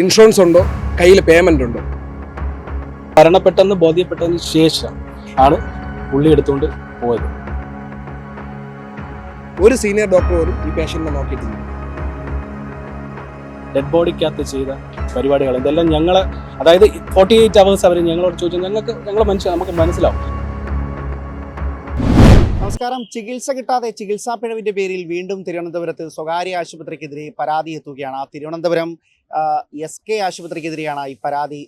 Insurance ഉണ്ടോ? കയ്യിൽ payment ഉണ്ടോ? മരണപ്പെട്ടെന്ന് ബോധ്യപ്പെട്ടതിന് ശേഷം ആണ് പുള്ളി എടുത്തുകൊണ്ട് പോയത്. ഒരു സീനിയർ ഡോക്ടർ പോലും ഈ പേഷ്യന്റിനെ നോക്കിയിട്ടില്ല. ഡെഡ് ബോഡിക്കകത്ത് ചെയ്ത പരിപാടികൾ ഇതെല്ലാം ഞങ്ങളെ അതായത് ഫോർട്ടി എയ്റ്റ് അവേഴ്സ് അവർ ഞങ്ങളോട് ചോദിച്ചു ഞങ്ങൾക്ക് ഞങ്ങൾ മനുഷ്യ നമുക്ക് മനസ്സിലാവും. നമസ്കാരം. ചികിത്സ കിട്ടാതെ ചികിത്സാ പിഴവിന്റെ പേരിൽ വീണ്ടും തിരുവനന്തപുരത്ത് സ്വകാര്യ ആശുപത്രിക്കെതിരെ പരാതി എത്തുകയാണ്. തിരുവനന്തപുരം എസ് കെ ആശുപത്രിക്കെതിരെയാണ് ഈ പരാതി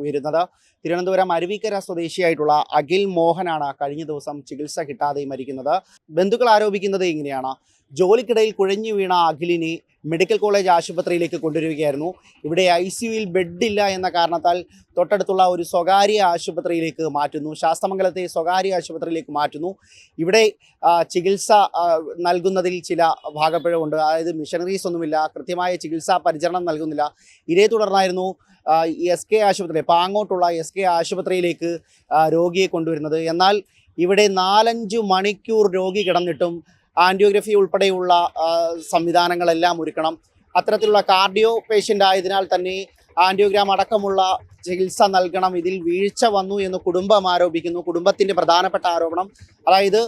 ഉയരുന്നത്. തിരുവനന്തപുരം അരുവിക്കര സ്വദേശിയായിട്ടുള്ള അഖിൽ മോഹനാണ് കഴിഞ്ഞ ദിവസം ചികിത്സ കിട്ടാതെ മരിക്കുന്നത്. ബന്ധുക്കൾ ആരോപിക്കുന്നത് ഇങ്ങനെയാണ്. ജോലിക്കിടയിൽ കുഴഞ്ഞു വീണ അഖിലിനെ മെഡിക്കൽ കോളേജ് ആശുപത്രിയിലേക്ക് കൊണ്ടുവരികയായിരുന്നു. ഇവിടെ ഐ സിയുയിൽ ബെഡില്ല എന്ന കാരണത്താൽ തൊട്ടടുത്തുള്ള ഒരു സ്വകാര്യ ആശുപത്രിയിലേക്ക് മാറ്റുന്നു. ശാസ്തമംഗലത്തെ സ്വകാര്യ ആശുപത്രിയിലേക്ക് മാറ്റുന്നു. ഇവിടെ ചികിത്സ നൽകുന്നതിൽ ചില ഭാഗപ്പിഴവുണ്ട്. അതായത് മിഷനറീസ് ഒന്നുമില്ല കൃത്യമായ ചികിത്സാ പരിചരണം നൽകുന്നില്ല. ഇതേ തുടർന്നായിരുന്നു എസ് കെ ആശുപത്രി പാങ്ങോട്ടുള്ള എസ് കെ ആശുപത്രിയിലേക്ക് രോഗിയെ കൊണ്ടുവരുന്നത്. എന്നാൽ ഇവിടെ നാലഞ്ച് മണിക്കൂർ രോഗി കിടന്നിട്ടും ആന്റിയോഗ്രഫി ഉൾപ്പെടെയുള്ള സംവിധാനങ്ങളെല്ലാം ഒരുക്കണം. അത്തരത്തിലുള്ള കാർഡിയോ പേഷ്യന്റ് ആയതിനാൽ തന്നെ ആന്റിയോഗ്രാം അടക്കമുള്ള ചികിത്സ നൽകണം. ഇതിൽ വീഴ്ച വന്നു എന്ന് കുടുംബം ആരോപിക്കുന്നു. കുടുംബത്തിന്റെ പ്രധാനപ്പെട്ട ആരോപണം അതായത്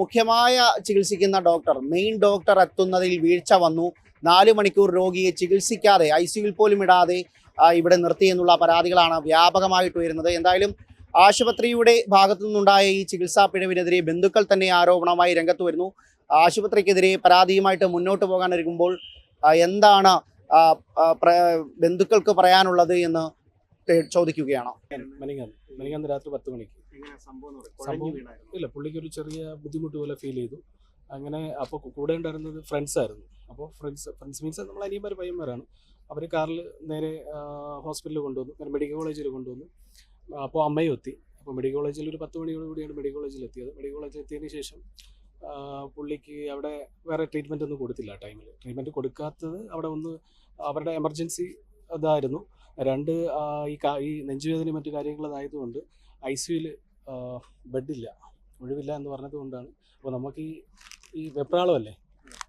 മുഖ്യമായ ചികിത്സിക്കുന്ന ഡോക്ടർ മെയിൻ ഡോക്ടർ എത്തുന്നതിൽ വീഴ്ച വന്നു. നാല് മണിക്കൂർ രോഗിയെ ചികിത്സിക്കാതെ ഐ സിയുവിൽ പോലും ഇടാതെ ഇവിടെ നിർത്തി എന്നുള്ള പരാതികളാണ് വ്യാപകമായിട്ട് വരുന്നത് എന്തായാലും ആശുപത്രിയുടെ ഭാഗത്തു നിന്നുണ്ടായ ഈ ചികിത്സാ പിഴവിനെതിരെ ബന്ധുക്കൾ തന്നെ ആരോപണമായി രംഗത്ത് വരുന്നു. ആശുപത്രിക്കെതിരെ പരാതിയുമായിട്ട് മുന്നോട്ട് പോകാൻ ഒരുങ്ങുമ്പോൾ എന്താണ് ബന്ധുക്കൾക്ക് പറയാനുള്ളത് എന്ന് ചോദിക്കുകയാണ്. മെനിങ്ങാന്ന് രാത്രി പത്ത് മണിക്ക്. സംഭവം ഇല്ല പുള്ളിക്ക് ഒരു ചെറിയ ബുദ്ധിമുട്ട് പോലെ ഫീൽ ചെയ്തു. അങ്ങനെ അപ്പോൾ കൂടെ ഉണ്ടായിരുന്നത് ഫ്രണ്ട്സ് ആയിരുന്നു. അപ്പോൾ ഫ്രണ്ട്സ് ഫ്രണ്ട്സ് മീൻസ് നമ്മൾ അനിയന്മാർ പയ്യന്മാരാണ്. അവർ കാറിൽ നേരെ ഹോസ്പിറ്റലിൽ കൊണ്ടുവന്നു. മെഡിക്കൽ കോളേജിൽ കൊണ്ടുവന്നു. അപ്പോൾ അമ്മയും എത്തി. അപ്പോൾ മെഡിക്കൽ കോളേജിൽ ഒരു പത്ത് മണിയോട് കൂടിയാണ് മെഡിക്കൽ കോളേജിൽ എത്തിയത്. മെഡിക്കൽ കോളേജിൽ എത്തിയതിന് ശേഷം പുള്ളിക്ക് അവിടെ വേറെ ട്രീറ്റ്മെന്റ് ഒന്നും കൊടുത്തില്ല ടൈമിൽ ട്രീറ്റ്മെന്റ് കൊടുക്കാത്തത് അവിടെ ഒന്ന് അവരുടെ എമർജൻസി ഇതായിരുന്നു. രണ്ട് ഈ ഈ നെഞ്ചുവേദനയും മറ്റു കാര്യങ്ങളതായതുകൊണ്ട് ഐ സിയുയിൽ ബെഡില്ല ഒഴിവില്ല എന്ന് പറഞ്ഞത് കൊണ്ടാണ് അപ്പോൾ നമുക്ക് ഈ ഈ വെപ്രാളമല്ലേ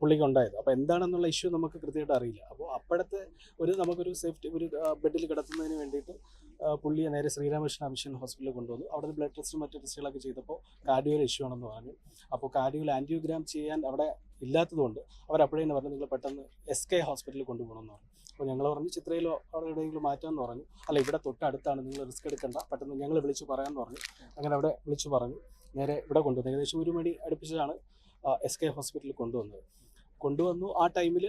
പുള്ളിക്ക് ഉണ്ടായത്. അപ്പോൾ എന്താണെന്നുള്ള ഇഷ്യൂ നമുക്ക് കൃത്യമായിട്ട് അറിയില്ല. അപ്പോൾ അപ്പോഴത്തെ ഒരു നമുക്കൊരു സേഫ്റ്റി ഒരു ബെഡിൽ കിടത്തുന്നതിന് വേണ്ടിയിട്ട് പുള്ളിയെ നേരെ ശ്രീരാമകൃഷ്ണ മിഷൻ ഹോസ്പിറ്റലിൽ കൊണ്ടുവന്നു. അവിടെ ബ്ലഡ് ടെസ്റ്റും മറ്റു ടെസ്റ്റുകളൊക്കെ ചെയ്തപ്പോൾ കാർഡിയോയിൽ ഇഷ്യൂ ആണെന്ന് പറഞ്ഞു. അപ്പോൾ കാർഡിയോയിൽ ആന്റിയോഗ്രാം ചെയ്യാൻ അവിടെ ഇല്ലാത്തതുകൊണ്ട് അവർ അപ്പോഴേ തന്നെ പറഞ്ഞു നിങ്ങൾ പെട്ടെന്ന് എസ് കെ ഹോസ്പിറ്റലിൽ കൊണ്ടുപോകണമെന്ന് പറഞ്ഞു. അപ്പോൾ ഞങ്ങൾ പറഞ്ഞു ചിത്രയിലോ അവിടെ എവിടെയെങ്കിലും മാറ്റാമെന്ന് പറഞ്ഞു. അല്ല ഇവിടെ തൊട്ടടുത്താണ് നിങ്ങൾ റിസ്ക് എടുക്കേണ്ട. പെട്ടെന്ന് ഞങ്ങൾ വിളിച്ച് പറയാമെന്ന് പറഞ്ഞു. അങ്ങനെ അവിടെ വിളിച്ച് പറഞ്ഞു. നേരെ ഇവിടെ കൊണ്ടുവന്നു. ഏകദേശം ഒരു മണി അടുപ്പിച്ചാണ് എസ് കെ ഹോസ്പിറ്റലിൽ കൊണ്ടുവന്നത്. കൊണ്ടുവന്നു. ആ ടൈമിൽ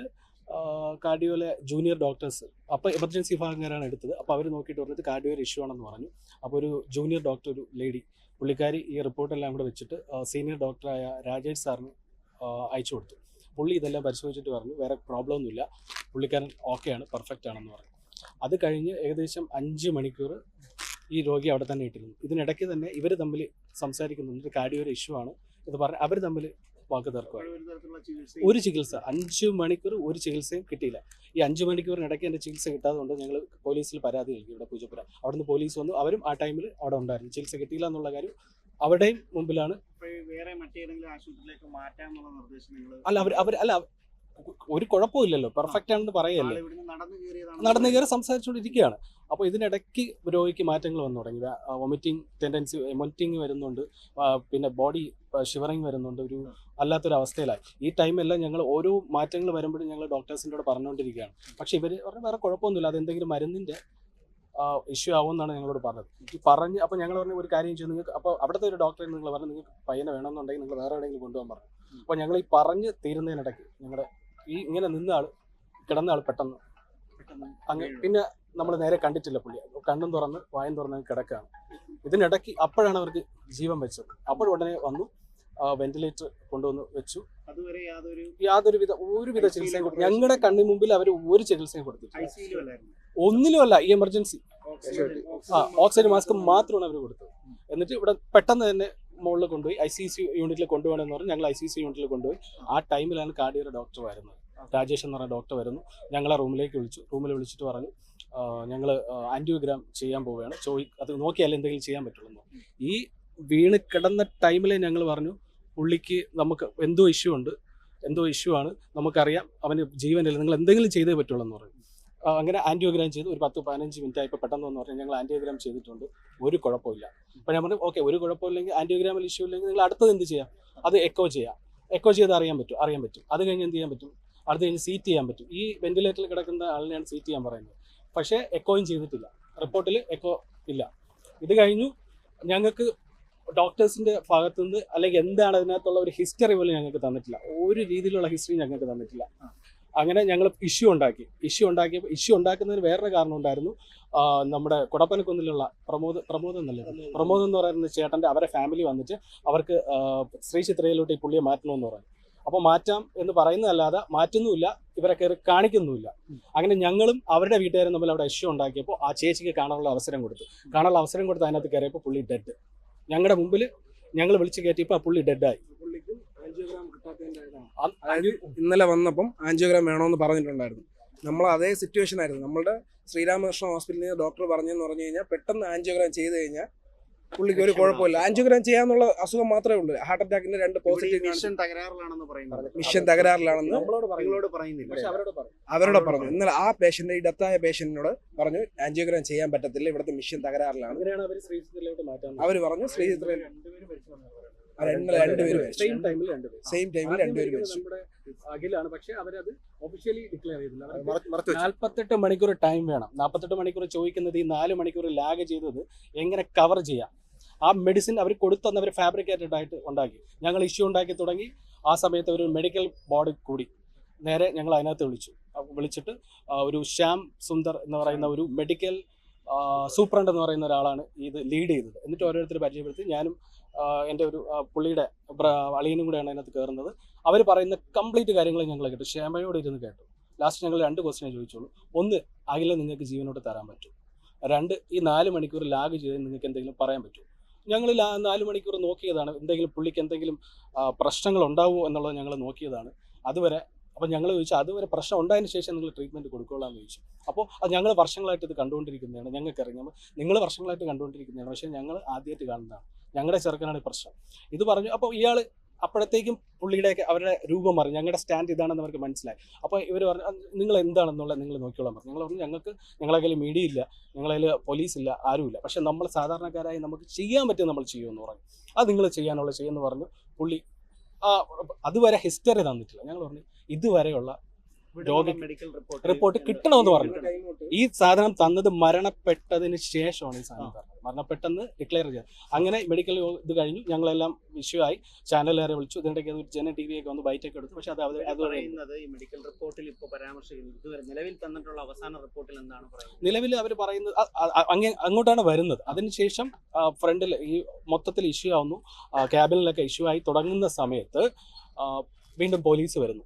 കാർഡിയോയിലെ ജൂനിയർ ഡോക്ടേഴ്സ് അപ്പോൾ എമർജൻസി വിഭാഗക്കാരാണ് എടുത്തത്. അപ്പോൾ അവർ നോക്കിയിട്ട് പറഞ്ഞത് കാർഡിയോയിൽ ഇഷ്യൂ ആണെന്ന് പറഞ്ഞു. അപ്പോൾ ഒരു ജൂനിയർ ഡോക്ടർ ഒരു ലേഡി പുള്ളിക്കാരി ഈ റിപ്പോർട്ടെല്ലാം കൂടെ വെച്ചിട്ട് സീനിയർ ഡോക്ടറായ രാജേഷ് സാറിന് അയച്ചു കൊടുത്തു. പുള്ളി ഇതെല്ലാം പരിശോധിച്ചിട്ട് പറഞ്ഞു വേറെ പ്രോബ്ലം ഒന്നുമില്ല. പുള്ളിക്കാരൻ ഓക്കെയാണ് പെർഫെക്റ്റ് ആണെന്ന് പറഞ്ഞു. അത് കഴിഞ്ഞ് ഏകദേശം അഞ്ച് മണിക്കൂർ ഈ രോഗി അവിടെ തന്നെ ഇട്ടിരുന്നു. ഇതിനിടയ്ക്ക് തന്നെ ഇവർ തമ്മിൽ സംസാരിക്കുന്നുണ്ട് കാർഡിയോയുടെ ഇഷ്യൂ ആണ് ഇത് പറഞ്ഞ് അവർ തമ്മിൽ വാക്ക് തീർക്കുക ഒരു ചികിത്സ അഞ്ച് മണിക്കൂർ ഒരു ചികിത്സയും കിട്ടിയില്ല. ഈ അഞ്ച് മണിക്കൂറിനിടയ്ക്ക് എന്റെ ചികിത്സ കിട്ടാതെ കൊണ്ട് ഞങ്ങൾ പോലീസിൽ പരാതി നൽകി ഇവിടെ പൂജപ്പുര. അവിടുന്ന് പോലീസ് വന്നു. അവരും ആ ടൈമിൽ അവിടെ ഉണ്ടായിരുന്നു. ചികിത്സ കിട്ടിയില്ല എന്നുള്ള കാര്യം അവിടെയും മുമ്പിലാണ്. വേറെ മറ്റേതെങ്കിലും ആശുപത്രിയിലേക്ക് മാറ്റാനുള്ള നിർദ്ദേശം അല്ല അവർ അവർ അല്ല ഒരു കുഴപ്പമില്ലല്ലോ. പെർഫെക്റ്റ് ആണെന്ന് പറയല്ലേ. നടന്നു കയറി സംസാരിച്ചുകൊണ്ടിരിക്കുകയാണ് അപ്പോൾ ഇതിനിടയ്ക്ക് രോഗിക്ക് മാറ്റങ്ങൾ വന്നു തുടങ്ങി. വൊമിറ്റിംഗ് ടെൻഡൻസി വൊമിറ്റിംഗ് വരുന്നുണ്ട്. പിന്നെ ബോഡി ഷിവറിങ് വരുന്നുണ്ട്. ഒരു അല്ലാത്തൊരു അവസ്ഥയിലായി ഈ ടൈമെല്ലാം ഞങ്ങൾ ഓരോ മാറ്റങ്ങൾ വരുമ്പോഴും ഞങ്ങൾ ഡോക്ടേഴ്സിന്റെ കൂടെ പറഞ്ഞുകൊണ്ടിരിക്കുകയാണ് പക്ഷേ ഇവർ പറഞ്ഞാൽ വേറെ കുഴപ്പമൊന്നുമില്ല. അത് എന്തെങ്കിലും മരുന്നിന്റെ ഇഷ്യൂ ആവുമെന്നാണ് ഞങ്ങളോട് പറഞ്ഞത്. ഈ പറഞ്ഞ് അപ്പോൾ ഞങ്ങൾ പറഞ്ഞ ഒരു കാര്യം ചെയ്തു. നിങ്ങൾക്ക് അപ്പോൾ അവിടുത്തെ ഒരു ഡോക്ടറെ നിങ്ങൾ പറഞ്ഞു നിങ്ങൾക്ക് പയ്യനെ വേണമെന്നുണ്ടെങ്കിൽ നിങ്ങൾ വേറെ എവിടെയെങ്കിലും കൊണ്ടുപോകാൻ പറഞ്ഞു. അപ്പോൾ ഞങ്ങൾ ഈ പറഞ്ഞ് തീരുന്നതിനിടയ്ക്ക് ഞങ്ങളുടെ ഈ ഇങ്ങനെ നിന്ന ആൾ കിടന്ന ആൾ പെട്ടെന്ന് അങ്ങ് പിന്നെ നമ്മൾ നേരെ കണ്ടിട്ടില്ല പുള്ളി. കണ്ണും തുറന്ന് വായും തുറന്ന് കിടക്കുകയാണ്. ഇതിനിടയ്ക്ക് അപ്പോഴാണ് അവർക്ക് ജീവൻ വെച്ചത്. അപ്പോഴുടനെ വന്നു വെന്റിലേറ്റർ കൊണ്ടുവന്ന് വെച്ചു. യാതൊരു വിധ യാതൊരുവിധ ഒരുവിധ ചികിത്സയും കൊടുത്തു ഞങ്ങളുടെ കണ്ണിന് മുമ്പിൽ അവർ ഒരു ചികിത്സയും കൊടുത്തിട്ടില്ല. ഒന്നിലും അല്ല ഒന്നിലുമല്ല ഈ എമർജൻസി ആ ഓക്സിജൻ മാസ്ക് മാത്രമാണ് അവർ കൊടുത്തത്. എന്നിട്ട് ഇവിടെ പെട്ടെന്ന് തന്നെ മുകളിൽ കൊണ്ടുപോയി ഐ സി സി യൂണിറ്റിൽ കൊണ്ടുപോകണമെന്ന് പറഞ്ഞ് ഞങ്ങൾ ഐ സി സി യൂണിറ്റിൽ കൊണ്ടുപോയി. ആ ടൈമിലാണ് കാർഡിയുടെ ഡോക്ടർ വരുന്നത്. രാജേഷ് എന്ന് പറഞ്ഞ ഡോക്ടർ വരുന്നു. ഞങ്ങളെ റൂമിലേക്ക് വിളിച്ചു. റൂമിൽ വിളിച്ചിട്ട് പറഞ്ഞു ഞങ്ങൾ ആന്റിയോഗ്രാം ചെയ്യാൻ പോവുകയാണ്. ചോദി അത് നോക്കിയാലേ എന്തെങ്കിലും ചെയ്യാൻ പറ്റുള്ളൂ ഈ വീണ് കിടന്ന ടൈമിലെ ഞങ്ങൾ പറഞ്ഞു പുള്ളിക്ക് നമുക്ക് എന്തോ ഇഷ്യൂ ഉണ്ട്. എന്തോ ഇഷ്യൂ ആണ്. നമുക്കറിയാം. അവന് ജീവനില്ല. നിങ്ങൾ എന്തെങ്കിലും ചെയ്തേ പറ്റുള്ളൂ എന്ന് പറഞ്ഞു അങ്ങനെ ആന്റിയോഗ്രാം ചെയ്ത്. ഒരു പത്ത് പതിനഞ്ച് മിനിറ്റ് ആയപ്പോൾ പെട്ടെന്ന് വന്ന് പറഞ്ഞാൽ ഞങ്ങൾ ആന്റിയോഗ്രാം ചെയ്തിട്ടുണ്ട്. ഒരു കുഴപ്പമില്ല. അപ്പോൾ ഞാൻ പറഞ്ഞു ഓക്കെ ഒരു കുഴപ്പമില്ലെങ്കിൽ ആന്റിയോഗ്രാമിൽ ഇഷ്യൂ ഇല്ലെങ്കിൽ നിങ്ങൾ അടുത്തത് എന്ത് ചെയ്യാം? അത് എക്കോ ചെയ്യാം. എക്കോ ചെയ്ത് അറിയാൻ പറ്റും. അറിയാൻ പറ്റും. അത് കഴിഞ്ഞ് എന്ത് ചെയ്യാൻ പറ്റും? അടുത്ത് കഴിഞ്ഞ് സീറ്റ് ചെയ്യാൻ പറ്റും. ഈ വെന്റിലേറ്ററിൽ കിടക്കുന്ന ആളിനെയാണ് സീറ്റ് ചെയ്യാൻ പറയുന്നത്. പക്ഷേ എക്കോയും ചെയ്തിട്ടില്ല. റിപ്പോർട്ടിൽ എക്കോ ഇല്ല. ഇത് കഴിഞ്ഞു. ഞങ്ങൾക്ക് ഡോക്ടേഴ്സിന്റെ ഭാഗത്തുനിന്ന് അല്ലെങ്കിൽ എന്താണ് അതിനകത്തുള്ള ഒരു ഹിസ്റ്ററി പോലും ഞങ്ങൾക്ക് തന്നിട്ടില്ല. ഒരു രീതിയിലുള്ള ഹിസ്റ്ററി ഞങ്ങൾക്ക് തന്നിട്ടില്ല. അങ്ങനെ ഞങ്ങൾ ഇഷ്യൂ ഉണ്ടാക്കി. ഇഷ്യൂ ഉണ്ടാക്കിയപ്പോൾ ഇഷ്യൂ ഉണ്ടാക്കുന്നതിന് വേറൊരു കാരണം ഉണ്ടായിരുന്നു. നമ്മുടെ കുടപ്പനക്കുന്നിലുള്ള പ്രമോദ് പ്രമോദ് എന്നല്ലേ? പ്രമോദ് എന്ന് പറയുന്ന ചേട്ടന്റെ അവരെ ഫാമിലി വന്നിട്ട് അവർക്ക് ശ്രീ ചിത്രയിലോട്ട് ഈ പുള്ളിയെ മാറ്റണമെന്ന് പറഞ്ഞു. അപ്പോൾ മാറ്റാം എന്ന് പറയുന്നതല്ലാതെ മാറ്റുന്നുമില്ല ഇവരെ കയറി കാണിക്കുന്നുമില്ല. അങ്ങനെ ഞങ്ങളും അവരുടെ വീട്ടുകാരും തമ്മിൽ അവിടെ ഇഷ്യൂ ഉണ്ടാക്കിയപ്പോൾ ആ ചേച്ചിക്ക് കാണാനുള്ള അവസരം കൊടുത്തു. കാണാനുള്ള അവസരം കൊടുത്ത് അതിനകത്ത് കയറിയപ്പോൾ പുള്ളി ഡെഡ് ഞങ്ങളുടെ മുമ്പിൽ ഞങ്ങൾ വിളിച്ച് കയറ്റിയപ്പോൾ ആ പുള്ളി ഡെഡായി ഇന്നലെ വന്നപ്പം ആൻജിയോഗ്രാം വേണമെന്ന് പറഞ്ഞിട്ടുണ്ടായിരുന്നു. നമ്മൾ അതേ സിറ്റുവേഷൻ ആയിരുന്നു. നമ്മളുടെ ശ്രീരാമകൃഷ്ണ ഹോസ്പിറ്റലിൽ നിന്ന് ഡോക്ടർ പറഞ്ഞെന്ന് പറഞ്ഞു കഴിഞ്ഞാൽ പെട്ടെന്ന് ആൻജിയോഗ്രാം ചെയ്ത് കഴിഞ്ഞാൽ പുള്ളിക്ക് ഒരു കുഴപ്പമില്ല. ആൻജിയോഗ്രാം ചെയ്യാന്നുള്ള അസുഖം മാത്രമേ ഉള്ളൂ. ഹാർട്ട് അറ്റാക്കിന്റെ രണ്ട് പോസിറ്റീവ് മിഷൻ തകരാറിലാണെന്ന് പറയുന്നത്. മിഷൻ തകരാറിലാണെന്ന്. അവരോട് പറഞ്ഞു അവരോട് പറഞ്ഞു. ഇന്നലെ ആ പേഷ്യന്റ് ഈ ഡെത്തായ പേഷ്യന്റിനോട് പറഞ്ഞു ആൻജിയോഗ്രാം ചെയ്യാൻ പറ്റത്തില്ല. ഇവിടുത്തെ മിഷൻ തകരാറിലാണ്. അവർ പറഞ്ഞു ശ്രീചിത്രയിൽ രണ്ടുപേരും സെയിം ടൈമിൽ രണ്ടുപേരും സെയിം ടൈമിൽ രണ്ടുപേരും. മരിച്ചു. നമ്മുടെ അഖിലാണ്. പക്ഷെ അവരത് ഒഫീഷ്യലി ഡിക്ലെയർ ചെയ്തില്ല. നാൽപ്പത്തെട്ട് മണിക്കൂർ ടൈം വേണം. നാൽപ്പത്തെട്ട് മണിക്കൂർ ചോദിക്കുന്നത് ഈ നാല് മണിക്കൂർ ലാഗ് ചെയ്തത് എങ്ങനെ കവർ ചെയ്യാം? ആ മെഡിസിൻ അവർ കൊടുത്തന്ന് അവർ ഫാബ്രിക്കേറ്റഡ് ആയിട്ട് ഉണ്ടാക്കി. ഞങ്ങൾ ഇഷ്യൂ ഉണ്ടാക്കി തുടങ്ങി. ആ സമയത്ത് ഒരു മെഡിക്കൽ ബോർഡ് കൂടി നേരെ ഞങ്ങൾ അതിനകത്ത് വിളിച്ചു. വിളിച്ചിട്ട് ഒരു ശ്യാം സുന്ദർ എന്ന് പറയുന്ന ഒരു മെഡിക്കൽ സൂപ്രണ്ട് എന്ന് പറയുന്ന ഒരാളാണ് ഇത് ലീഡ് ചെയ്തത്. എന്നിട്ട് ഓരോരുത്തർ പരിചയപ്പെടുത്തി. ഞാനും എന്റെ ഒരു പുള്ളിയുടെ അളിയനും കൂടെയാണ് അതിനകത്ത് കയറുന്നത് അവർ പറയുന്ന കംപ്ലീറ്റ് കാര്യങ്ങൾ ഞങ്ങൾ കേട്ടു. ക്ഷേമയോട് ഇരുന്ന് കേട്ടു. ലാസ്റ്റ് ഞങ്ങൾ രണ്ട് ക്വസ്റ്റിനെ ചോദിച്ചോളൂ ഒന്ന് അഖില നിങ്ങൾക്ക് ജീവനോട് തരാൻ പറ്റും. രണ്ട് ഈ നാല് മണിക്കൂർ ലാഗ് ചെയ്ത് നിങ്ങൾക്ക് എന്തെങ്കിലും പറയാൻ പറ്റും ഞങ്ങൾ നാല് മണിക്കൂർ നോക്കിയതാണ്. എന്തെങ്കിലും പുള്ളിക്ക് എന്തെങ്കിലും പ്രശ്നങ്ങൾ ഉണ്ടാവുമോ എന്നുള്ളത് ഞങ്ങൾ നോക്കിയതാണ്. അതുവരെ അപ്പം ഞങ്ങൾ ചോദിച്ചു അതുവരെ പ്രശ്നം ഉണ്ടായതിന് ശേഷം നിങ്ങൾ ട്രീറ്റ്മെന്റ് എന്ന് ചോദിച്ചു. അപ്പോൾ അത് ഞങ്ങൾ വർഷങ്ങളായിട്ട് ഇത് കണ്ടുകൊണ്ടിരിക്കുന്നതാണ്. ഞങ്ങൾക്ക് അറിയാം. നിങ്ങൾ വർഷങ്ങളായിട്ട് കണ്ടുകൊണ്ടിരിക്കുന്നതാണ്. പക്ഷേ ഞങ്ങൾ ആദ്യമായിട്ട് കാണുന്നതാണ്. ഞങ്ങളുടെ ചെറുക്കനാണ് ഈ പ്രശ്നം. ഇത് പറഞ്ഞു അപ്പോൾ ഇയാൾ അപ്പോഴത്തേക്കും പുള്ളിയുടെയൊക്കെ അവരുടെ രൂപം പറഞ്ഞു ഞങ്ങളുടെ സ്റ്റാൻഡ് ഇതാണെന്ന് അവർക്ക് മനസ്സിലായി. അപ്പോൾ ഇവർ പറഞ്ഞു "അത് നിങ്ങൾ എന്താണെന്നുള്ളത് നിങ്ങൾ നോക്കിയോളാൻ പറഞ്ഞു. ഞങ്ങൾ പറഞ്ഞു ഞങ്ങൾക്ക് ഞങ്ങളെ കയ്യിൽ മീഡിയ ഇല്ല ഞങ്ങളെ കയ്യിൽ പോലീസ് ഇല്ല ആരുമില്ല പക്ഷെ നമ്മൾ സാധാരണക്കാരായി നമുക്ക് ചെയ്യാൻ പറ്റും നമ്മൾ ചെയ്യുമെന്ന് പറഞ്ഞു. അത് നിങ്ങൾ ചെയ്യാനുള്ള ചെയ്യുമെന്ന് പറഞ്ഞു. പുള്ളി അതുവരെ ഹിസ്റ്ററി തന്നിട്ടില്ല. ഞങ്ങൾ പറഞ്ഞു ഇതുവരെയുള്ള രോഗി- മെഡിക്കൽ റിപ്പോർട്ട് കിട്ടണമെന്ന് പറഞ്ഞു ഈ സാധനം തന്നത് മരണപ്പെട്ടതിന് ശേഷമാണ് ഈ സാധനം തന്നത്. മരണപ്പെട്ടെന്ന് ഡിക്ലെയർ ചെയ്തത് അങ്ങനെ മെഡിക്കൽ ഇത് കഴിഞ്ഞു. ഞങ്ങളെല്ലാം ഇഷ്യൂ ആയി. ചാനലുകാരെ വിളിച്ചു. ഇതിനിടയ്ക്ക് ഒരു ജന ടി വി ഒക്കെ വന്ന് ബൈറ്റൊക്കെ എടുത്തു. പക്ഷെ അത് അത് പറയുന്നത് ഈ മെഡിക്കൽ റിപ്പോർട്ടിൽ ഇപ്പോൾ പരാമർശിക്കുന്നത് ഇതുവരെ നിലവിൽ തന്നിട്ടുള്ള അവസാന റിപ്പോർട്ടിൽ എന്താണ് പറയുന്നത്? നിലവിൽ അവർ പറയുന്നത് അങ്ങോട്ടാണ് വരുന്നത്. അതിനുശേഷം ഫ്രണ്ടിൽ ഈ മൊത്തത്തിൽ ഇഷ്യൂ ആവുന്നു. ക്യാബിനിലൊക്കെ ഇഷ്യൂ ആയി തുടങ്ങുന്ന സമയത്ത് വീണ്ടും പോലീസ് വരുന്നു.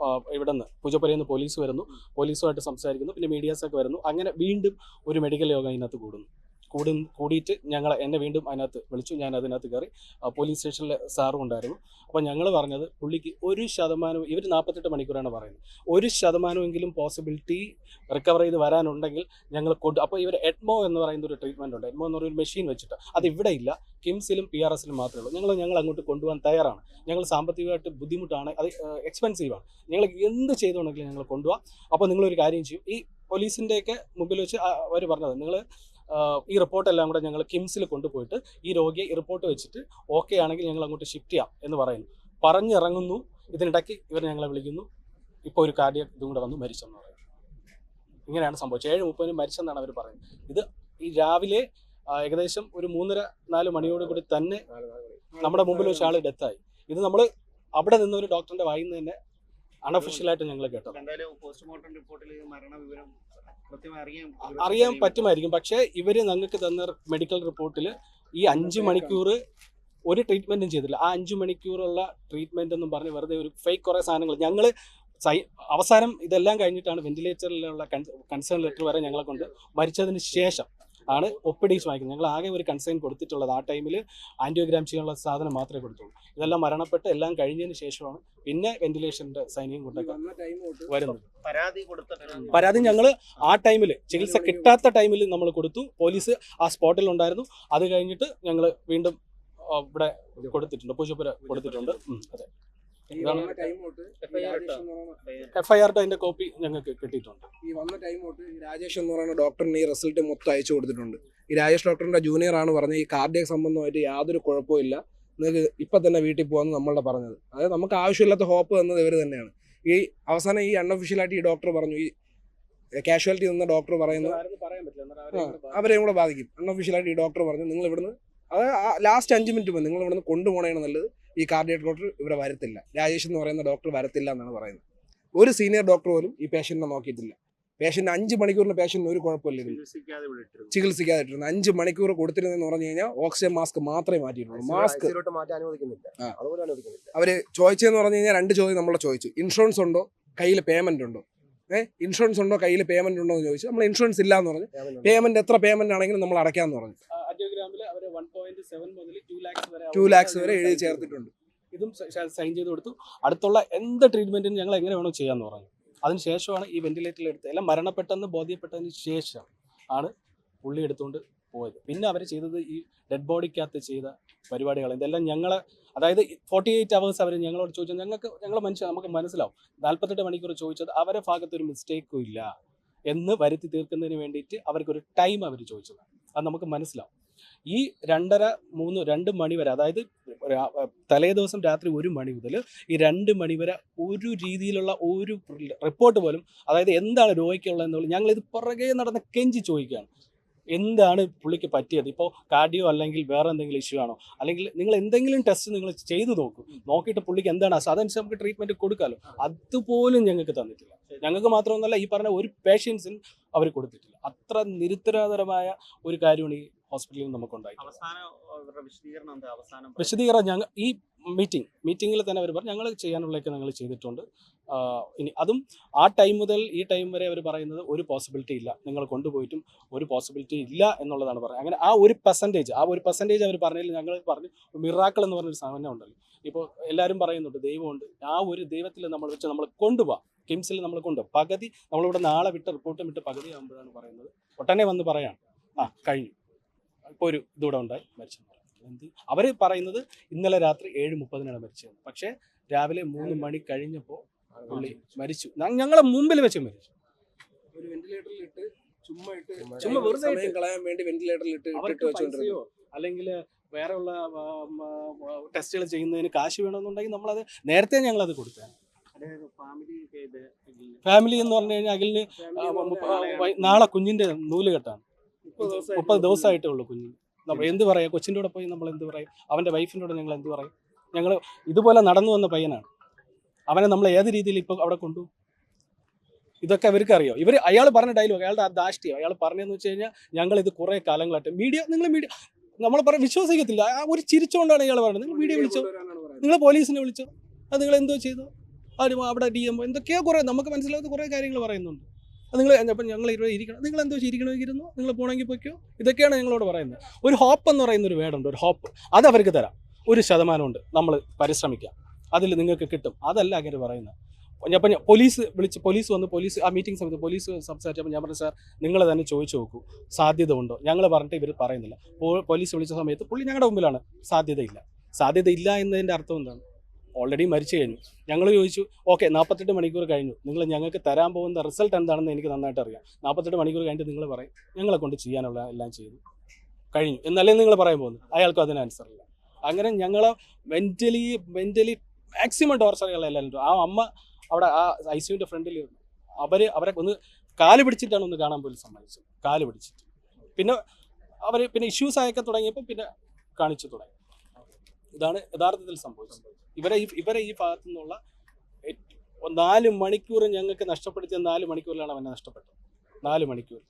ആ, നിന്ന് പൂജപ്പുരയിൽ പോലീസ് വരുന്നു. പോലീസുമായിട്ട് സംസാരിക്കുന്നു. പിന്നെ മീഡിയാസൊക്കെ വരുന്നു. അങ്ങനെ വീണ്ടും ഒരു മെഡിക്കൽ യോഗം അതിനകത്ത് കൂടുന്നു. കൂടും കൂടിയിട്ട് ഞങ്ങൾ എന്നെ വീണ്ടും അതിനകത്ത് വിളിച്ചു. ഞാൻ അതിനകത്ത് കയറി പോലീസ് സ്റ്റേഷനിലെ സാറും ഉണ്ടായിരുന്നു. അപ്പോൾ ഞങ്ങൾ പറഞ്ഞത് പുള്ളിക്ക് ഒരു ശതമാനവും ഇവർ നാൽപ്പത്തെട്ട് മണിക്കൂറാണ് പറയുന്നത്. ഒരു ശതമാനമെങ്കിലും പോസിബിലിറ്റി റിക്കവർ ചെയ്ത് വരാനുണ്ടെങ്കിൽ ഞങ്ങൾ കൊണ്ട് അപ്പോൾ ഇവർ എഡ്മോ എന്ന് പറയുന്ന ഒരു ട്രീറ്റ്മെന്റ് ഉണ്ട്. എഡ്മോ എന്ന് പറയുന്ന മെഷീൻ വെച്ചിട്ട് അത് ഇവിടെ ഇല്ല. കിംസിലും പി ആർ എസിലും മാത്രമേ ഉള്ളൂ. ഞങ്ങൾ ഞങ്ങൾ അങ്ങോട്ട് കൊണ്ടുപോകാൻ തയ്യാറാണ്. ഞങ്ങൾ സാമ്പത്തികമായിട്ട് ബുദ്ധിമുട്ടാണ്. അത് എക്സ്പെൻസീവ് ആണ്. ഞങ്ങൾ എന്ത് ചെയ്തുകൊണ്ടെങ്കിലും ഞങ്ങൾ കൊണ്ടുപോകാം. അപ്പോൾ നിങ്ങളൊരു കാര്യം ചെയ്യും. ഈ പോലീസിന്റെയൊക്കെ മുമ്പിൽ വെച്ച് അവർ പറഞ്ഞത്. നിങ്ങൾ ഈ റിപ്പോർട്ടെല്ലാം കൂടെ ഞങ്ങൾ കിംസിൽ കൊണ്ടുപോയിട്ട് ഈ രോഗിയെ ഈ റിപ്പോർട്ട് വെച്ചിട്ട് ഓക്കെ ആണെങ്കിൽ ഞങ്ങൾ അങ്ങോട്ട് ഷിഫ്റ്റ് ചെയ്യാം എന്ന് പറയുന്നു. പറഞ്ഞിറങ്ങുന്നു. ഇതിനിടയ്ക്ക് ഇവർ ഞങ്ങളെ വിളിക്കുന്നു. ഇപ്പോൾ ഒരു കാര്യം ഇതും കൂടെ വന്നു മരിച്ചെന്ന് പറയുന്നു. ഇങ്ങനെയാണ് സംഭവിച്ചത് ഏഴ് മുപ്പതിന് മരിച്ചെന്നാണ് അവർ പറയുന്നത്. ഇത് ഈ രാവിലെ ഏകദേശം ഒരു മൂന്നര നാല് മണിയോട് കൂടി തന്നെ നമ്മുടെ മുമ്പിൽ വെച്ച് ആൾ ഡെത്തായി ഇത് നമ്മൾ അവിടെ നിന്ന് ഒരു ഡോക്ടറിന്റെ വായിൽ നിന്ന് തന്നെ അൺഒഫീഷ്യലായിട്ട് ഞങ്ങൾ കേട്ടത് പോസ്റ്റ്മോർട്ടം റിപ്പോർട്ടിൽ മരണ വിവരം അറിയാൻ പറ്റുമായിരിക്കും. പക്ഷേ ഇവർ ഞങ്ങൾക്ക് തന്ന മെഡിക്കൽ റിപ്പോർട്ടിൽ ഈ അഞ്ച് മണിക്കൂർ ഒരു ട്രീറ്റ്മെന്റും ചെയ്തില്ല. ആ അഞ്ച് മണിക്കൂറുള്ള ട്രീറ്റ്മെന്റ് എന്നും പറഞ്ഞ് വെറുതെ ഒരു ഫേക്ക് കുറേ സാധനങ്ങൾ ഞങ്ങൾ അവസാനം ഇതെല്ലാം കഴിഞ്ഞിട്ടാണ് വെന്റിലേറ്ററിലുള്ള കൺസേൺ ലെറ്റർ വരെ ഞങ്ങളെ കൊണ്ട് മരിച്ചതിന് ശേഷം ആണ് ഒപ്പിഡീസ് വാങ്ങിക്കുന്നത്. ഞങ്ങൾ ആകെ ഒരു കൺസേൺ കൊടുത്തിട്ടുള്ളത് ആ ടൈമിൽ ആന്റിയോഗ്രാം ചെയ്യാനുള്ള സാധനം മാത്രമേ കൊടുത്തുള്ളൂ. ഇതെല്ലാം മരണപ്പെട്ട് എല്ലാം കഴിഞ്ഞതിന് ശേഷമാണ് പിന്നെ വെന്റിലേഷന്റെ സൈനികം കൊണ്ടൊക്കെ വരുന്നത്. പരാതി ഞങ്ങൾ ആ ടൈമിൽ ചികിത്സ കിട്ടാത്ത ടൈമിൽ നമ്മൾ കൊടുത്തു. പോലീസ് ആ സ്പോട്ടിൽ ഉണ്ടായിരുന്നു. അത് കഴിഞ്ഞിട്ട് ഞങ്ങൾ വീണ്ടും ഇവിടെ കൊടുത്തിട്ടുണ്ട്. പൂജപ്പുര കൊടുത്തിട്ടുണ്ട്. അതെ. ഈ ഇതാണ് വന്ന ടൈം തൊട്ട് രാജേഷ് എന്ന് പറയുന്ന- എഫ് അതിന്റെ കോപ്പി ഞങ്ങൾക്ക് കിട്ടിയിട്ടുണ്ട്. ഈ വന്ന ടൈം തൊട്ട് ഈ രാജേഷ് എന്ന് പറയുന്ന ഡോക്ടറിന് ഈ റിസൾട്ട് മൊത്തം അയച്ചു കൊടുത്തിട്ടുണ്ട്. ഈ രാജേഷ് ഡോക്ടറിന്റെ ജൂനിയർ ആണ് പറഞ്ഞത്. ഈ കാർഡിയക് സംബന്ധമായിട്ട് യാതൊരു കുഴപ്പമില്ല നിങ്ങൾക്ക് ഇപ്പൊ തന്നെ വീട്ടിൽ പോകാമെന്ന് നമ്മളുടെ പറഞ്ഞത്. അതായത് നമുക്ക് ആവശ്യമില്ലാത്ത ഹോപ്പ് തന്നത് ഇവർ തന്നെയാണ്. ഈ അവസാനം ഈ അൺഒഫീഷ്യലായിട്ട് ഈ ഡോക്ടർ പറഞ്ഞു. ഈ കാഷ്വാലിറ്റി നിന്ന ഡോക്ടർ പറയുന്നത് അവരെയും കൂടെ ബാധിക്കും. അൺഒഫീഷ്യലായിട്ട് ഈ ഡോക്ടർ പറഞ്ഞു നിങ്ങൾ ഇവിടുന്ന് അത് ലാസ്റ്റ് അഞ്ച് മിനിറ്റ് നിങ്ങൾ ഇവിടുന്ന് കൊണ്ടുപോകണതാണ് നല്ലത്. ഈ കാർഡിയക് ഡോക്ടർ ഇവിടെ വരത്തില്ല. രാജേഷ് എന്ന് പറയുന്ന ഡോക്ടർ വരത്തില്ല എന്നാണ് പറയുന്നത്. ഒരു സീനിയർ ഡോക്ടർ പോലും ഈ പേഷ്യന്റിനെ നോക്കിയിട്ടില്ല. പേഷ്യന്റ് അഞ്ച് മണിക്കൂറിന് പേഷ്യന്റിന് ഒരു കുഴപ്പമില്ലായിരുന്നു ചികിത്സിക്കാതെ ഇട്ടിരുന്നു. അഞ്ച് മണിക്കൂർ കൊടുത്തിരുന്നെന്ന് പറഞ്ഞു കഴിഞ്ഞാൽ ഓക്സിജൻ മാസ്ക് മാത്രമേ മാറ്റിയിട്ടുള്ളൂ. മാസ്ക് അവർ ചോദിച്ചതെന്ന് പറഞ്ഞു കഴിഞ്ഞാൽ രണ്ട് ചോദ്യം നമ്മളെ ചോദിച്ചു. ഇൻഷുറൻസ് ഉണ്ടോ? കയ്യിൽ പേയ്മെന്റ് ഉണ്ടോ? ഏഹ് ഇൻഷുറൻസ് ഉണ്ടോ? കയ്യിൽ പേയ്മെന്റ് ഉണ്ടോ എന്ന് ചോദിച്ചു. നമ്മൾ ഇൻഷുറൻസ് ഇല്ല എന്ന് പറഞ്ഞു പേയ്മെന്റ് എത്ര പേയ്മെന്റ് ആണെങ്കിലും നമ്മൾ അടയ്ക്കാന്ന് പറഞ്ഞു. വൺ പോയിന്റ് സെവൻ മുതൽ ടു ലാക്സ് വരെ ടു ലാക്സ് വരെ എഴുതി ചേർത്തിട്ടുണ്ട്. ഇതും സൈൻ ചെയ്ത് കൊടുത്തു. അടുത്തുള്ള എന്ത് ട്രീറ്റ്മെന്റിനും ഞങ്ങൾ എങ്ങനെ വേണോ ചെയ്യാന്ന് പറഞ്ഞു. അതിനുശേഷമാണ് ഈ വെന്റിലേറ്ററിൽ എടുത്ത് എല്ലാം മരണപ്പെട്ടെന്ന് ബോധ്യപ്പെട്ടതിന് ശേഷം ആണ് പുള്ളി എടുത്തുകൊണ്ട് പോയത്. പിന്നെ അവർ ചെയ്തത് ഈ ഡെഡ് ബോഡിക്കകത്ത് ചെയ്ത പരിപാടികൾ ഇതെല്ലാം ഞങ്ങളെ അതായത് ഫോർട്ടി എയ്റ്റ് അവേഴ്സ് അവർ ഞങ്ങളോട് ചോദിച്ചത് ഞങ്ങൾക്ക് ഞങ്ങൾ മനുഷ്യ നമുക്ക് മനസ്സിലാവും. നാൽപ്പത്തെട്ട് മണിക്കൂർ ചോദിച്ചത് അവരെ ഭാഗത്ത് ഒരു മിസ്റ്റേക്കും ഇല്ല എന്ന് വരുത്തി തീർക്കുന്നതിന് വേണ്ടിയിട്ട് അവർക്കൊരു ടൈം അവർ ചോദിച്ചതാണ്. അത് നമുക്ക് മനസ്സിലാവും. ഈ രണ്ടര മൂന്ന് രണ്ട് മണി വരെ അതായത് തലേ ദിവസം രാത്രി ഒരു മണി മുതൽ ഈ രണ്ട് മണി വരെ ഒരു രീതിയിലുള്ള ഒരു റിപ്പോർട്ട് പോലും അതായത് എന്താണ് രോഗിക്കുള്ളത് എന്നുള്ളത് ഞങ്ങൾ ഇത് പുറകെ നടന്ന് കെഞ്ചി ചോദിക്കുകയാണ്. എന്താണ് പുള്ളിക്ക് പറ്റിയത്? ഇപ്പോൾ കാർഡിയോ അല്ലെങ്കിൽ വേറെ എന്തെങ്കിലും ഇഷ്യൂ ആണോ? അല്ലെങ്കിൽ നിങ്ങൾ എന്തെങ്കിലും ടെസ്റ്റ് നിങ്ങൾ ചെയ്തു നോക്കും. നോക്കിയിട്ട് പുള്ളിക്ക് എന്താണ് അസുഖം അതനുസരിച്ച് നമുക്ക് ട്രീറ്റ്മെന്റ് കൊടുക്കാമല്ലോ അതുപോലും ഞങ്ങൾക്ക് തന്നിട്ടില്ല. ഞങ്ങൾക്ക് മാത്രമൊന്നുമല്ല ഈ പറഞ്ഞ ഒരു പേഷ്യൻസിന് അവർ കൊടുത്തിട്ടില്ല. അത്ര നിരുത്തരാതരമായ ഒരു കാര്യമാണ് ഈ ഹോസ്പിറ്റലിൽ നമുക്കുണ്ടായി അവസാനം വിശദീകരണം ഞങ്ങൾ ഈ മീറ്റിംഗ് മീറ്റിംഗിൽ തന്നെ അവർ പറഞ്ഞു ഞങ്ങൾ ചെയ്യാനുള്ളതൊക്കെ ഞങ്ങൾ ചെയ്തിട്ടുണ്ട്. ഇനി അതും ആ ടൈം മുതൽ ഈ ടൈം വരെ അവർ പറയുന്നത് ഒരു പോസിബിലിറ്റി ഇല്ല. നിങ്ങൾ കൊണ്ടുപോയിട്ടും ഒരു പോസിബിലിറ്റി ഇല്ല എന്നുള്ളതാണ് പറയുന്നത് അങ്ങനെ ആ ഒരു പെർസെന്റേജ് ആ ഒരു പെർസെന്റേജ് അവർ പറഞ്ഞതിൽ ഞങ്ങൾ പറഞ്ഞു മിറാക്കൾ എന്ന് പറഞ്ഞൊരു സാധനം ഉണ്ടല്ലോ. ഇപ്പോൾ എല്ലാവരും പറയുന്നുണ്ട് ദൈവമുണ്ട്. ആ ഒരു ദൈവത്തിൽ നമ്മൾ വെച്ച് നമ്മൾ കൊണ്ടുപോകാം കിംസിൽ നമ്മൾ കൊണ്ടുപോകാം പകുതി നമ്മളിവിടെ നാളെ വിട്ട് റിപ്പോർട്ടും വിട്ട് പകുതി ആകുമ്പോഴാണ് പറയുന്നത്. ഒട്ടനെ വന്ന് പറയാം ആ കഴിഞ്ഞു. ഇപ്പോൾ ഒരു ഇതൂടെ ഉണ്ടായി മരിച്ചു എന്ത്? അവർ പറയുന്നത് ഇന്നലെ രാത്രി ഏഴ് മുപ്പതിനാണ് മരിച്ചത്. പക്ഷേ രാവിലെ മൂന്ന് മണി കഴിഞ്ഞപ്പോൾ പുള്ളി മരിച്ചു. ഞങ്ങളെ മുമ്പിൽ വെച്ച് മരിച്ചു. ഒരു ചുമ്മാ ഇട്ട് ചുമ്മാ വെറുതെ കളയാൻ വേണ്ടി വെന്റിലേറ്ററിൽ ഇട്ട് ഇട്ടിട്ട് വെച്ചോണ്ടിരുന്നു. അല്ലെങ്കിൽ വേറെയുള്ള ടെസ്റ്റുകൾ ചെയ്യുന്നതിന് കാശ് വേണമെന്നുണ്ടെങ്കിൽ നമ്മളത് നേരത്തെ ഞങ്ങളത് കൊടുത്തതാണ് ഫാമിലി ഫാമിലി എന്ന് പറഞ്ഞു കഴിഞ്ഞാൽ അഖിലിന് നാളെ കുഞ്ഞിന്റെ നൂൽ കെട്ടാണ്. മുപ്പത് ദിവസമായിട്ടേ ഉള്ളൂ കുഞ്ഞിന് നമ്മൾ എന്ത് പറയാം കൊച്ചിന്റെ കൂടെ പോയി നമ്മൾ എന്ത് പറയും? അവന്റെ വൈഫിന്റെ കൂടെ ഞങ്ങൾ എന്ത് പറയും? ഞങ്ങൾ ഇതുപോലെ നടന്നു വന്ന പയ്യനാണ്. അവനെ നമ്മൾ ഏത് രീതിയിൽ ഇപ്പോൾ അവിടെ കൊണ്ടു ഇതൊക്കെ അവർക്ക് അറിയോ? ഇവർ അയാൾ പറഞ്ഞ ഡയലോഗ് അയാളുടെ ആ ദാഷ്ട്യം അയാൾ പറഞ്ഞതെന്ന് വെച്ച് കഴിഞ്ഞാൽ ഞങ്ങൾ ഇത് കുറേ കാലങ്ങളായിട്ട് മീഡിയ നിങ്ങൾ മീഡിയ നമ്മൾ പറ വിശ്വസിക്കത്തില്ല. ആ ഒരു ചിരിച്ചുകൊണ്ടാണ് അയാൾ പറയുന്നത് നിങ്ങൾ മീഡിയ വിളിച്ചോ? നിങ്ങൾ പോലീസിനെ വിളിച്ചോ? അത് നിങ്ങൾ എന്തോ ചെയ്തു? ആരും അവിടെ ഡി എം എന്തൊക്കെയോ കുറേ നമുക്ക് മനസ്സിലാത്ത കുറേ കാര്യങ്ങൾ പറയുന്നുണ്ട്. നിങ്ങൾ അപ്പം ഞങ്ങൾ ഇരുപത് ഇരിക്കണം. നിങ്ങൾ എന്തോ ഇരിക്കണമെങ്കിൽ ഇരുന്നു നിങ്ങൾ പോകണമെങ്കിൽ പൊയ്ക്കോ. ഇതൊക്കെയാണ് ഞങ്ങളോട് പറയുന്നത്. ഒരു ഹോപ്പ് എന്ന് പറയുന്ന ഒരു വേടുണ്ട് ഒരു ഹോപ്പ്. അത് അവർക്ക് തരാം. ഒരു ശതമാനമുണ്ട് നമ്മൾ പരിശ്രമിക്കാം. അതിൽ നിങ്ങൾക്ക് കിട്ടും. അതല്ല അങ്ങനെ പറയുന്നത്. അപ്പം ഞാൻ പോലീസ് വിളിച്ച് പോലീസ് വന്ന് പോലീസ് ആ മീറ്റിംഗ് സമയത്ത് പോലീസ് സംസാരിച്ചപ്പോൾ ഞാൻ പറഞ്ഞു സാർ നിങ്ങൾ തന്നെ ചോദിച്ചു നോക്കൂ. സാധ്യത ഉണ്ടോ? ഞങ്ങൾ പറഞ്ഞിട്ട് ഇവർ പറയുന്നില്ല. പോലീസ് വിളിച്ച സമയത്ത് പുള്ളി ഞങ്ങളുടെ മുമ്പിലാണ്. സാധ്യതയില്ല. സാധ്യതയില്ല എന്നതിന്റെ അർത്ഥം എന്താണ്? ഓൾറെഡി മരിച്ചു കഴിഞ്ഞു. ഞങ്ങൾ ചോദിച്ചു ഓക്കെ നാൽപ്പത്തെട്ട് മണിക്കൂർ കഴിഞ്ഞു. നിങ്ങൾ ഞങ്ങൾക്ക് തരാൻ പോകുന്ന റിസൾട്ട് എന്താണെന്ന് എനിക്ക് നന്നായിട്ട് അറിയാം. നാൽപ്പത്തെട്ട് മണിക്കൂർ കഴിഞ്ഞിട്ട് നിങ്ങൾ പറയും. ഞങ്ങളെ കൊണ്ട് ചെയ്യാനുള്ള എല്ലാം ചെയ്തു. കഴിഞ്ഞു. എന്നല്ലേ നിങ്ങൾ പറയാൻ പോകുന്നത്? അയാൾക്കും അതിന് ഇല്ല. അങ്ങനെ ഞങ്ങളെ മെന്റലി മെന്റലി മാക്സിമം ടോർച്ചറുകളെല്ലാം എല്ലാവരും ആ അമ്മ അവിടെ ആ ഐ സിയുന്റെ ഫ്രണ്ടിൽ അവർ അവരെ ഒന്ന് കാൽ പിടിച്ചിട്ടാണ് ഒന്ന് കാണാൻ പോലും സമ്മതിച്ചത്. കാൽ പിടിച്ചിട്ട്. പിന്നെ അവർ പിന്നെ ഇഷ്യൂസ് ആയൊക്കെ തുടങ്ങിയപ്പോൾ പിന്നെ കാണിച്ചു തുടങ്ങി. ഇതാണ് യഥാർത്ഥത്തിൽ സംഭവിച്ചത്. ഇവരെ ഈ ഇവരെ ഈ ഭാഗത്തു നിന്നുള്ള നാല് മണിക്കൂർ ഞങ്ങൾക്ക് നഷ്ടപ്പെടുത്തിയ നാല് മണിക്കൂറിലാണ് അവനെ നഷ്ടപ്പെട്ടത്. നാല് മണിക്കൂർ